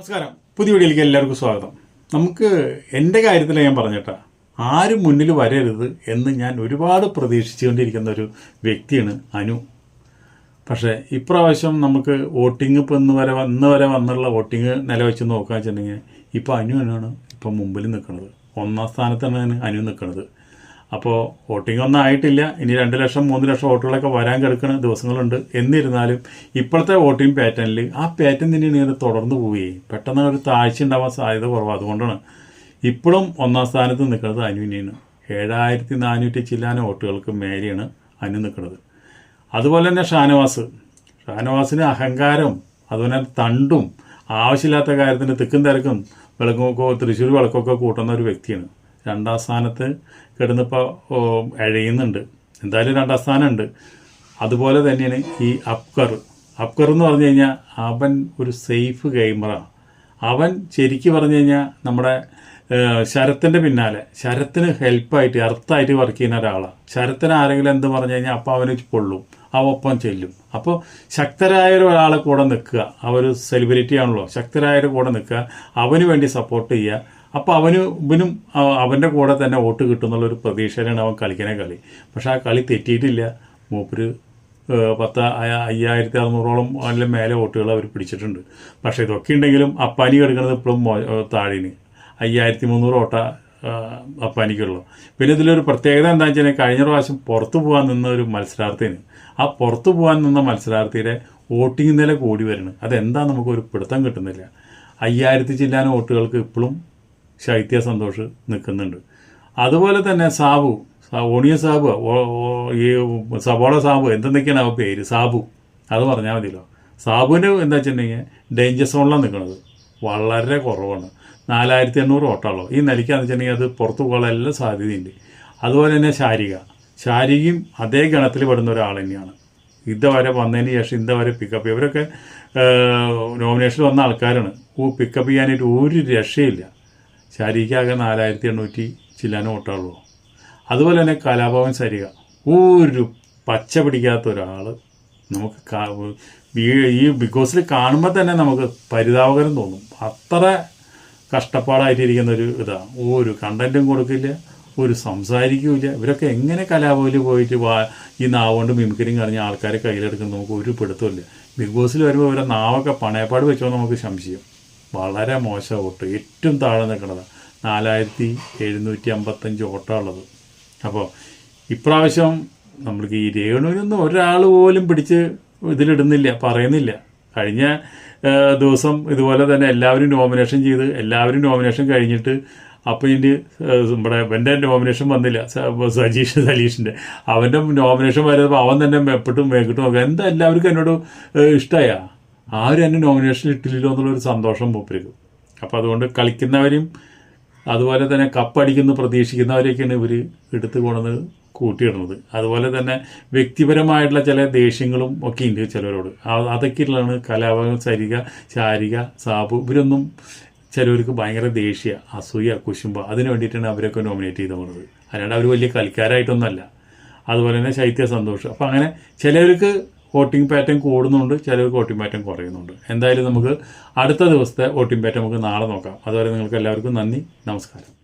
നമസ്കാരം. പുതിയ വീഡിയോയിലേക്ക് എല്ലാവർക്കും സ്വാഗതം. നമുക്ക് എന്റെ കാര്യത്തിൽ ഞാൻ പറഞ്ഞിട്ടാ ആരും മുന്നിൽ വരരുത് എന്ന് ഞാൻ ഒരുപാട് പ്രതീക്ഷിച്ചുകൊണ്ടിരിക്കുന്ന ഒരു വ്യക്തിയാണ് അനു. പക്ഷേ ഇപ്രാവശ്യം നമുക്ക് വോട്ടിംഗ് ഇപ്പോൾ ഇന്ന് വരെ ഇന്ന് വരെ വന്നുള്ള വോട്ടിംഗ് നില വെച്ച് നോക്കുക വെച്ചിട്ടുണ്ടെങ്കിൽ ഇപ്പോൾ അനു ആണ് ഇപ്പം മുമ്പിൽ നിൽക്കുന്നത് ഒന്നാം സ്ഥാനത്താണ് അനു നിൽക്കുന്നത് അപ്പോൾ വോട്ടിംഗ് ഒന്നും ആയിട്ടില്ല. ഇനി രണ്ട് ലക്ഷം മൂന്ന് ലക്ഷം വോട്ടുകളൊക്കെ വരാൻ കിടക്കുന്ന ദിവസങ്ങളുണ്ട്. എന്നിരുന്നാലും ഇപ്പോഴത്തെ വോട്ടിംഗ് പാറ്റേണിൽ ആ പാറ്റേൺ തന്നെ ഇങ്ങനെ തുടർന്ന് പോവുകയും പെട്ടെന്ന് ഒരു താഴ്ച ഉണ്ടാവാൻ സാധ്യത കുറവ്. അതുകൊണ്ടാണ് ഇപ്പോഴും ഒന്നാം സ്ഥാനത്ത് നിൽക്കുന്നത് അനുവിനെയാണ് ഏഴായിരത്തി നാനൂറ്റി ചില്ലാന വോട്ടുകൾക്ക് മേലെയാണ് അനു നിൽക്കുന്നത്. അതുപോലെ തന്നെ ഷാനവാസ്. ഷാനവാസിന് അഹങ്കാരം അതുപോലെ തണ്ടും ആവശ്യമില്ലാത്ത കാര്യത്തിന് തിക്കും തിരക്കും വിളക്കൊക്കെ തൃശ്ശൂർ വിളക്കൊക്കെ കൂട്ടുന്ന ഒരു വ്യക്തിയാണ്. രണ്ടാം സ്ഥാനത്ത് കിടന്നിപ്പോൾ എഴയുന്നുണ്ട് എന്തായാലും രണ്ടാം സ്ഥാനമുണ്ട്. അതുപോലെ തന്നെയാണ് ഈ അപ്കർ അപ്കർ എന്ന് പറഞ്ഞു കഴിഞ്ഞാൽ അവൻ ഒരു സേഫ് ഗെയിമറാണ് അവൻ ശരിക്ക് പറഞ്ഞു കഴിഞ്ഞാൽ നമ്മുടെ ശരത്തിന്റെ പിന്നാലെ. ശരത്തിന് ഹെൽപ്പായിട്ട് അർത്ഥമായിട്ട് വർക്ക് ചെയ്യുന്ന ഒരാളാണ് ശരത്തിന് ആരെങ്കിലും എന്ത് പറഞ്ഞു കഴിഞ്ഞാൽ അപ്പോൾ അവന് പൊള്ളും അവ ഒപ്പം ചെല്ലും. അപ്പോൾ ശക്തരായ ഒരാളെ കൂടെ നിൽക്കുക. അവർ സെലിബ്രിറ്റി ആണല്ലോ. ശക്തരായ ഒരു കൂടെ നിൽക്കുക. അവന് വേണ്ടി സപ്പോർട്ട് ചെയ്യുക. അപ്പോൾ അവന് ഇവനും അവന്റെ കൂടെ തന്നെ വോട്ട് കിട്ടുമെന്നുള്ളൊരു പ്രതീക്ഷയിലാണ് അവൻ കളിക്കുന്ന കളി. പക്ഷേ ആ കളി തെറ്റിയിട്ടില്ല. മൂപ്പര് പത്ത് അയ- അയ്യായിരത്തി അറുന്നൂറോളം അതിന്റെ മേലെ വോട്ടുകൾ അവർ പിടിച്ചിട്ടുണ്ട്. പക്ഷേ ഇതൊക്കെ ഉണ്ടെങ്കിലും അപ്പാനി കിടക്കുന്നത് ഇപ്പോഴും താഴേന്. അയ്യായിരത്തി മുന്നൂറ് വോട്ട അപ്പാനിക്കുള്ളൂ. പിന്നെ ഇതിലൊരു പ്രത്യേകത എന്താ വെച്ചാൽ കഴിഞ്ഞ പ്രാവശ്യം പുറത്തു പോകാൻ നിന്ന ഒരു മത്സരാർത്ഥിന് ആ പുറത്തു പോകാൻ നിന്ന മത്സരാർത്ഥിയുടെ വോട്ടിംഗ് നില കൂടി വരുന്നത് അതെന്താ നമുക്ക് ഒരു പിടുത്തം കിട്ടുന്നില്ല. അയ്യായിരത്തി ചില്ലാന വോട്ടുകൾക്ക് ഇപ്പോഴും ശൈത്യ സന്തോഷ് നിൽക്കുന്നുണ്ട്. അതുപോലെ തന്നെ സാബു ഓണിയ സാബു ഈ സബോള സാബു എന്തെന്നൊക്കെയാണ് അവ പേര്? സാബു. അത് പറഞ്ഞാൽ മതിയല്ലോ. സാബുവിന് എന്താ വെച്ചിട്ടുണ്ടെങ്കിൽ ഡേഞ്ചർ സോണിലാണ് നിൽക്കുന്നത്. വളരെ കുറവാണ്. നാലായിരത്തി എണ്ണൂറ് ഓട്ടമുള്ളൂ ഈ നിലയ്ക്കാന്ന് വെച്ചിട്ടുണ്ടെങ്കിൽ അത് പുറത്തു പോകാനുള്ള എല്ലാം സാധ്യതയുണ്ട്. അതുപോലെ തന്നെ ശാരിക. ശാരികയും അതേ ഗണത്തിൽ പെടുന്ന ഒരാൾ തന്നെയാണ്. ഇതുവരെ വന്നതിന് ശേഷം ഇതുവരെ പിക്കപ്പ് ഇവരൊക്കെ നോമിനേഷൻ വന്ന ആൾക്കാരാണ്. പിക്കപ്പ് ചെയ്യാനായിട്ട് ഒരു രക്ഷയില്ല. ശാരിക്കാകെ നാലായിരത്തി എണ്ണൂറ്റി ചില്ലാൻ ഓട്ടാളുള്ളൂ അതുപോലെ തന്നെ കലാഭവൻ സരിക ഒരു പച്ച പിടിക്കാത്ത ഒരാൾ നമുക്ക് ഈ- ബിഗ് ബോസിൽ കാണുമ്പോൾ തന്നെ നമുക്ക് പരിതാപകരം തോന്നും. അത്ര കഷ്ടപ്പാടായിട്ടിരിക്കുന്ന ഒരു ഇതാണ്. ഒരു കണ്ടന്റും കൊടുക്കില്ല ഒരു സംസാരിക്കില്ല. ഇവരൊക്കെ എങ്ങനെ കലാഭവനിൽ പോയിട്ട് വാ ഈ നാവുകൊണ്ട് മിമിക്രിയും കളഞ്ഞ് ആൾക്കാരെ കയ്യിലെടുക്കുന്ന നമുക്ക് ഒരു പിടുത്തമില്ല ബിഗ് ബോസിൽ വരുമ്പോൾ ഇവരെ നാവൊക്കെ പണയപ്പാട് വെച്ചോ നമുക്ക് സംശയം. വളരെ മോശം വോട്ട്. ഏറ്റവും താഴെ നിൽക്കുന്നത് നാലായിരത്തി എഴുന്നൂറ്റി അമ്പത്തഞ്ച് വോട്ടാണുള്ളത്. അപ്പോൾ ഇപ്രാവശ്യം നമ്മൾക്ക് ഈ രേണുവിനൊന്നും ഒരാൾ പോലും പിടിച്ച് ഇതിലിടുന്നില്ല പറയുന്നില്ല. കഴിഞ്ഞ ദിവസം ഇതുപോലെ തന്നെ എല്ലാവരും നോമിനേഷൻ ചെയ്ത് എല്ലാവരും നോമിനേഷൻ കഴിഞ്ഞിട്ട് അപ്പോൾ ഇതിന്റെ നമ്മുടെ എന്റെ നോമിനേഷൻ വന്നില്ല സജീഷ് സലീഷിന്റെ അവന്റെ നോമിനേഷൻ വരുമ്പോൾ അവൻ തന്നെ മെപ്പിട്ടും മേക്കിട്ടും നോക്കുക എന്താ എല്ലാവർക്കും എന്നോട് ഇഷ്ടമായ ആരും എന്നെ നോമിനേഷൻ ഇട്ടില്ലല്ലോ എന്നുള്ളൊരു സന്തോഷം മൂപ്പർക്ക്. അപ്പോൾ അതുകൊണ്ട് കളിക്കുന്നവരും അതുപോലെ തന്നെ കപ്പടിക്കുന്നു പ്രതീക്ഷിക്കുന്നവരെയൊക്കെയാണ് ഇവർ എടുത്തു കൊണ്ടുവന്ന് കൂട്ടിയിടുന്നത്. അതുപോലെ തന്നെ വ്യക്തിപരമായിട്ടുള്ള ചില ദേഷ്യങ്ങളും ഒക്കെ ഉണ്ട് ചിലവരോട് അതൊക്കെയുള്ളതാണ് കലാപകം സരിക ശാരിക സാബു ഇവരൊന്നും ചിലവർക്ക് ഭയങ്കര ദേഷ്യ അസൂയ കുശുമ്പ അതിന് വേണ്ടിയിട്ടാണ് അവരൊക്കെ നോമിനേറ്റ് ചെയ്ത് പോകുന്നത് അല്ലാണ്ട് അവർ വലിയ കളിക്കാരായിട്ടൊന്നുമല്ല. അതുപോലെ തന്നെ ശൈത്യ സന്തോഷം. അപ്പോൾ അങ്ങനെ ചിലവർക്ക് വോട്ടിംഗ് പാറ്റേൺ കൂടുന്നുണ്ട് ചിലർക്ക് വോട്ടിംഗ് പാറ്റേൺ കുറയുന്നുണ്ട്. എന്തായാലും നമുക്ക് അടുത്ത ദിവസത്തെ വോട്ടിംഗ് പാറ്റേൺ നമുക്ക് നാളെ നോക്കാം. അതുവരെ നിങ്ങൾക്ക് എല്ലാവർക്കും നന്ദി നമസ്കാരം.